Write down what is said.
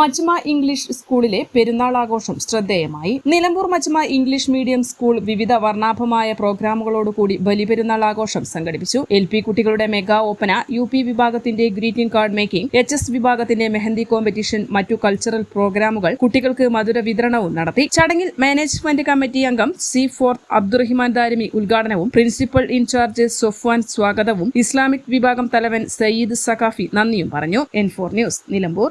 Majma English സ്കൂളിലെ പെരുന്നാൾ ആഘോഷം ശ്രദ്ധേയമായി. Nilambur Majma English medium school വിവിധ വർണാഭമായ പ്രോഗ്രാമുകളോടുകൂടി ബലിപെരുന്നാൾ ആഘോഷം സംഘടിപ്പിച്ചു. എൽ പി കുട്ടികളുടെ മെഗാ ഓപ്പന യു പി വിഭാഗത്തിന്റെ greeting card making H S വിഭാഗത്തിന്റെ മെഹന്തി കോമ്പറ്റീഷൻ മറ്റു കൾച്ചറൽ പ്രോഗ്രാമുകൾ കുട്ടികൾക്ക് മധുര വിതരണവും നടത്തി. ചടങ്ങിൽ മാനേജ്മെന്റ് കമ്മിറ്റി അംഗം സി ഫോർത്ത് അബ്ദുറഹിമാൻ ദാരിമി ഉദ്ഘാടനവും പ്രിൻസിപ്പൽ ഇൻചാർജ് സൊഫ്വാൻ സ്വാഗതവും ഇസ്ലാമിക് വിഭാഗം തലവൻ സയ്യിദ് സഖാഫി നന്ദിയും പറഞ്ഞു. N four news Nilambur.